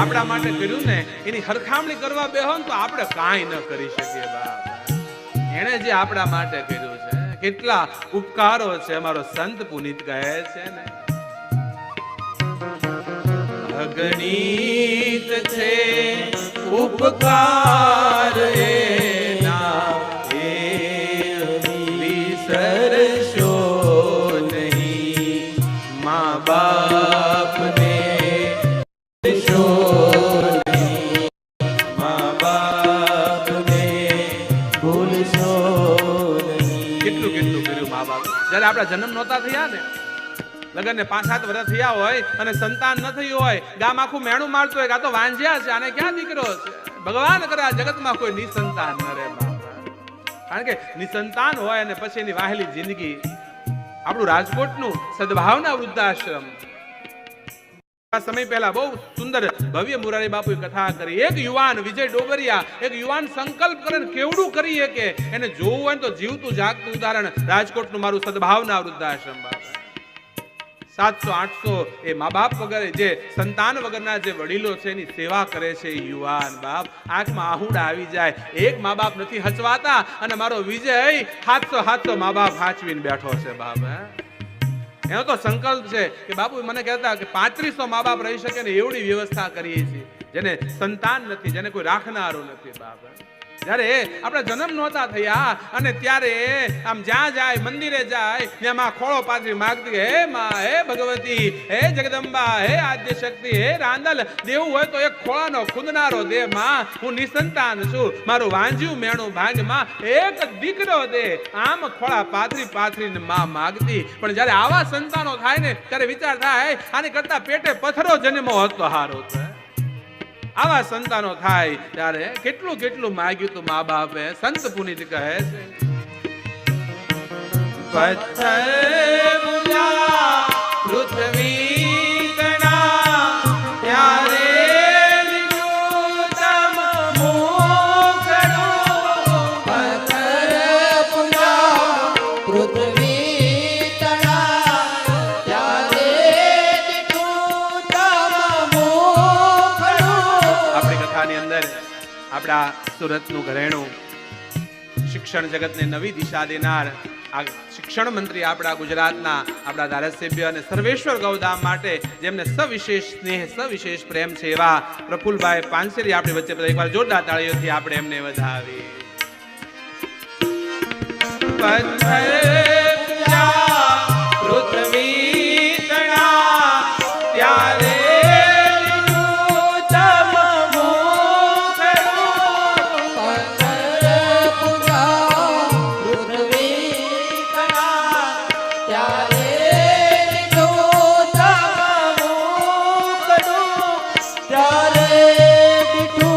આપણા માટે કર્યું ને, એની હરખામણી કરવા બેહો ને તો આપણે કાંઈ ન કરી શકીએ, બાપ. એણે જે આપણા માટે કર્યું છે, કેટલા ઉપકારો છે, અમારો સંત પુનિત કહે છે ને. અગણિત છે, ઉપકાર એના એ વિસરશો નહીં. મા બાપને જ્યારે આપણા જન્મ નહોતા થયા ને લગન ને પાંચ સાત વર્ષ થયા હોય અને સંતાન ન થયું હોય ગામ આખું મેણું મારતું હોય આ તો વાંજ્યા છે, આને ક્યાં દીકરો છે? ભગવાન કરે આ જગતમાં કોઈ નિસંતાન ન રહે કારણ કે નિસંતાન હોય અને પછી એની વાહેલી જિંદગી આપણું રાજકોટનું સદભાવના વૃદ્ધાશ્રમ સમય પહેલા બહુ સુંદર ભવ્ય મુરારી બાપુએ કથા કરી. એક યુવાન વિજય ડોબરિયા એક યુવાન સંકલ્પ કરે કેવડું કરી કે એને જોવું હોય તો જીવતું જાગતું ઉદાહરણ રાજકોટનું મારું સદભાવના વૃદ્ધાશ્રમ સાતસો, આઠસો એ મા બાપ વગર જે સંતાન વગરના જે વડીલો છે એની સેવા કરે છે યુવાન બાપ. આંખમાં આહુડા આવી જાય. એક મા બાપ નથી હચવાતા અને મારો વિજય સાતસો હાથસો મા બાપ હાચવીને બેઠો છે બાપ, હે? એનો તો સંકલ્પ છે કે બાપુ મને કહેતા કે પાંત્રીસો મા બાપ રહી શકે ને એવડી વ્યવસ્થા કરીએ છીએ. જેને સંતાન નથી, જેને કોઈ રાખનારો નથી બાપ. જ્યારે આપણા જન્મ નહોતા થયા અને ત્યારે આમ જ્યાં જાય, મંદિરે જાય ત્યાં માં ખોળો પાથરી માગતી હે માં, હે ભગવતી, હે જગદંબા, હે આદ્ય શક્તિ, હે રાંદલ, દેવું હોય તો એક ખોળાનો ખુંદનારો દે માં. હું નિસંતાન છું. મારું વાંજ્યું મેણું ભાંગમાં એક દીકરો દે. આમ ખોળા પાથરી પાથરીને માં માગતી. પણ જ્યારે આવા સંતાનો થાય ને, ત્યારે વિચાર થાય, આની કરતા પેટે પથ્થરો જન્મો હતો હારો છે આવા સંતાનો થાય ત્યારે કેટલું કેટલું માગ્યું તું મા બાપે? સંત પુનિત કહે છે. પથ્થર અંદર આપણા સુરતનું ઘરેણું શિક્ષણ જગતને નવી દિશા દેનાર આ શિક્ષણ મંત્રી આપણા ગુજરાતના આપણા ધારાસભ્ય અને સર્વેશ્વર ગૌધામ માટે, જેમને સવિશેષ સ્નેહ, સવિશેષ પ્રેમ છે એવા પ્રફુલભાઈ પાનસેરી આપણી વચ્ચે બધા એકવાર જોરદાર તાળીઓથી આપણે એમને વધાવી.